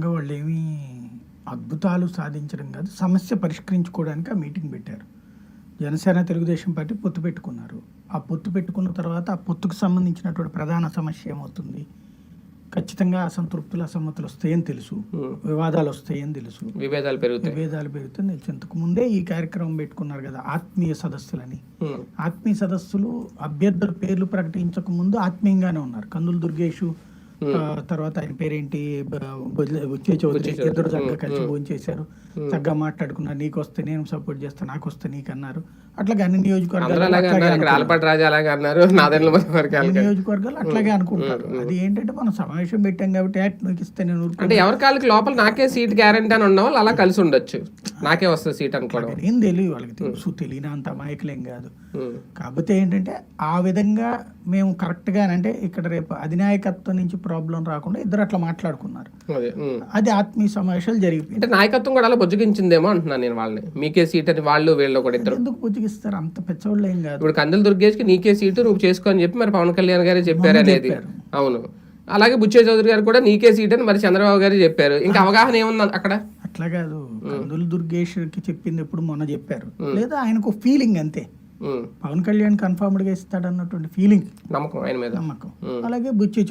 నిజంగా వాళ్ళు ఏమీ అద్భుతాలు సాధించడం కాదు సమస్య పరిష్కరించుకోవడానికి ఆ మీటింగ్ పెట్టారు. జనసేన తెలుగుదేశం పార్టీ పొత్తు పెట్టుకున్నారు. ఆ పొత్తు పెట్టుకున్న తర్వాత ఆ పొత్తుకు సంబంధించినటువంటి ప్రధాన సమస్య ఏమవుతుంది? ఖచ్చితంగా అసంతృప్తులు అసమ్మతులు వస్తాయని తెలుసు. వివాదాలు వస్తాయని తెలుసు. విభేదాలు పెరుగుతాయి. విభేదాలు పెరుగుతుంది తెలుసు ఇంతకు ముందే ఈ కార్యక్రమం పెట్టుకున్నారు కదా ఆత్మీయ సదస్సులని. ఆత్మీయ సదస్సులు అభ్యర్థుల పేర్లు ప్రకటించక ముందు ఆత్మీయంగానే ఉన్నారు. కందులు దుర్గేషు తర్వాత ఆయన పేరేంటి? బుచ్చే చౌదరి. ఇద్దరు చక్కగా కలిసి భోజనం చేశారు. చక్కగా మాట్లాడుకున్నారు. నీకు వస్తే నేను సపోర్ట్ చేస్తా నాకు వస్తే నీకు అన్నారు. అట్లాగే అన్ని నియోజకవర్గాలు నియోజకవర్గాలు అట్లాగే అనుకుంటారు. అది ఏంటంటే మనం సమావేశం పెట్టాం కాబట్టి యాక్ట్ ఇస్తే నేను అంటే ఎవరి కాళ్ళకి లోపల నాకే సీట్ గ్యారంటీ అని ఉన్న వాళ్ళు అలా కలిసి ఉండొచ్చు. నాకే వస్తుంది సీట్ అనుకోవడం. ఏం తెలియదు వాళ్ళకి తెలుసు తెలియని అంత అమాయకులేం కాదు. కాకపోతే ఏంటంటే ఆ విధంగా మేము కరెక్ట్గా అంటే ఇక్కడ రేపు అధినాయకత్వం నుంచి ప్రాబ్లం రాకుండా ఇద్దరు అట్లా మాట్లాడుకున్నారు. అదే ఆత్మీయ సమావేశాలు జరిగిపోయింది అంటే నాయకత్వం కూడా అలా బుజ్జగించిందేమో అంటున్నాను నేను వాళ్ళని. మీకే సీట్ అని వాళ్ళు వీళ్ళు కూడా ఇద్దరు. ఎందుకు పుచ్చిగిస్తారు అంత పెచ్చోళ్ళు ఏం కాదు. ఇప్పుడు కందులు దుర్గేష్కి నీకే సీటు నువ్వు చేసుకో అని చెప్పి మరి పవన్ కళ్యాణ్ గారే చెప్పారు అనేది. అవును. అలాగే బుచ్చే చౌదరి గారు కూడా నీకే సీట్ అని మరి చంద్రబాబు గారు చెప్పారు. ఇంకా అవగాహన ఏముంది అక్కడ? అట్లా కాదు. కందులు దుర్గేష్కి చెప్పింది ఎప్పుడు మొన్న చెప్పారు. లేదా ఆయనకు ఫీలింగ్ అంతే. పవన్ కళ్యాణ్ కన్ఫర్మ్డ్గా ఇస్తాడన్నటువంటి ఫీలింగ్ నమ్మకం ఆయన మీద. నమ్మకం. అలాగే బుచ్చి